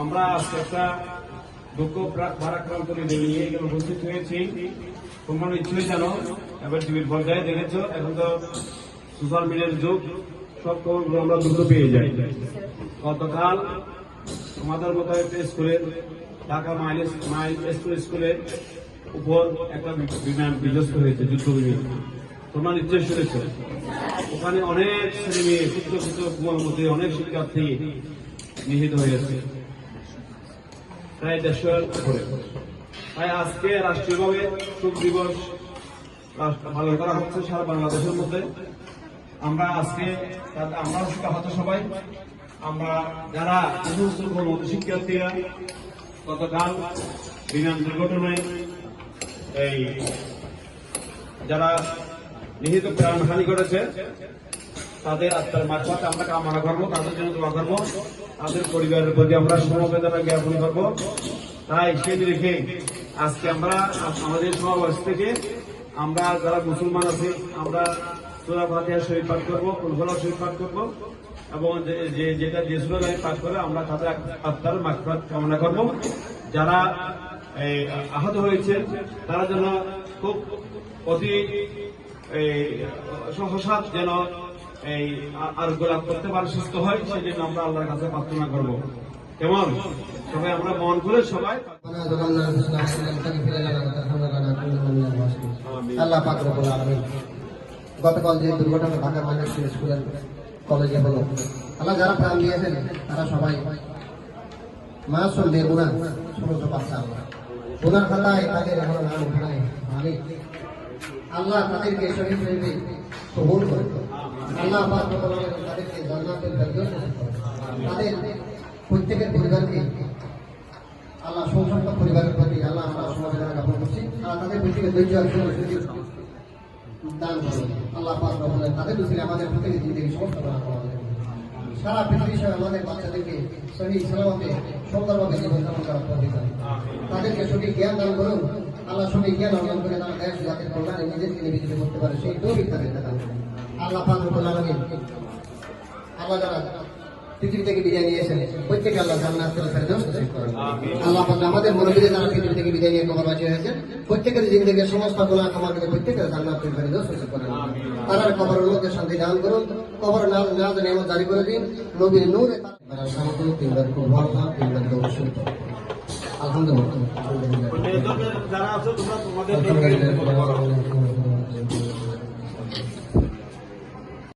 আমরা আজকে একটা দুঃখ ভারাক্রান্ত নিয়ে এখানে উপস্থিত হয়েছি। তোমরা নিশ্চয়ই জানো, এবার টিভির পর্যায়ে দেখেছ, এখন তো সোশ্যাল মিডিয়ার যুগ, সব খবরগুলো আমরা দ্রুত পেয়ে যাই। গতকাল আমাদের মতো একটা স্কুলে ঢাকা মাইল মাইল স্কুল স্কুলের উপর একটা বিমান বিধ্বস্ত হয়েছে যুদ্ধ বিমান তোমরা নিশ্চয়ই শুনেছ। ওখানে অনেক ছেলে মেয়ে ক্ষুদ্র কুয়ার মধ্যে অনেক শিক্ষার্থী নিহিত হয়েছে। প্রায় দেশের তাই আজকে রাষ্ট্রীয়ভাবে শোক দিবস পালন করা হচ্ছে সারা বাংলাদেশের মধ্যে। আমরা আজকে আমরা আহত সবাই। আমরা যারা সমস্ত শিক্ষার্থীরা গতকাল বিমান দুর্ঘটনায় এই যারা নিহিত প্রাণহানি করেছে। তাদের আত্মার মারফত আমরা কামনা করব, তাদের জন্য দোয়া করব। তাদের পরিবারের প্রতি আমরা সমবেদনা জ্ঞাপন করব। তাই সেই রেখে আজকে আমরা আমাদের সমাবেশ থেকে আমরা যারা মুসলমান আছি, আমরা সুরা ফাতিহা শরীফ পাঠ করব, কুলফলা শরীফ পাঠ করব, এবং যে- যেটা যে সুরা পাঠ করে আমরা তাদের আত্মার মারফত কামনা করব। যারা আহত হয়েছে, তারা যেন খুব অতি এই সহসাত যেন এই আর গোলাপ করতে পারে, সুস্থ হয়, সেজন্য আমরা আল্লাহর কাছে প্রার্থনা করব। কেমন? সবাই আমরা মন করে সবাই আল্লাহ পাক রব্বুল আলামিন গতকাল যে দুর্ঘটনা ঢাকা মাদ্রাসা স্কুলের কলেজে হলো, আল্লাহ যারা প্রাণ দিয়েছেন, তারা সবাই মাসুম ছোট সমস্ত বাচ্চা আল্লাহ। ওনার খাতায় তাদের এখন নাম উঠায় আল্লাহ তাদেরকে শহীদ হিসেবে কবুল করে আল্লাহ তাদেরকে নসিব করে। তাদের প্রত্যেকের পরিবারকে আল্লাহ সংসপ্ত পরিবারের প্রতি আল্লাহ আমরা সমাজের জ্ঞাপন করছি। তাদের প্রতি ধৈর্য দান করুন। আল্লাহ তাদের উচিত আমাদের প্রত্যেকে জিন্দগি সারা পৃথিবী সহ আমাদের বাচ্চাদেরকে সহি সালামতে সুন্দরভাবে জীবনযাপন করার পদ্ধতি তাদেরকে সঠিক জ্ঞান দান আল্লাহ সঠিক জ্ঞান অর্জন করে তারা দেশ জাতির কল্যাণে নিজেকে নিবেদিত করতে পারে সেই তৌফিক তাদেরকে দান আল্লাহ পাক রব্বুল আলামিন আল্লাহ যারা পৃথিবী থেকে বিদায় নিয়েছেন প্রত্যেকে আল্লাহ জান্নাতুল ফেরদৌস নসিব করেন। আল্লাহ পাক আমাদের মুরব্বীদের যারা পৃথিবী থেকে বিদায় নিয়ে কবরবাসী হয়েছেন প্রত্যেকের জিন্দগির সমস্ত গুনাহ ক্ষমা করে প্রত্যেকের জান্নাতুল ফেরদৌস নসিব করেন। তার কবরের মধ্যে শান্তি দান করুন কবর নাম না নিয়ামত জারি করে দিন নবীর নূরে তারা সমতুল তিনবার দৌড় আলহামদুলিল্লাহ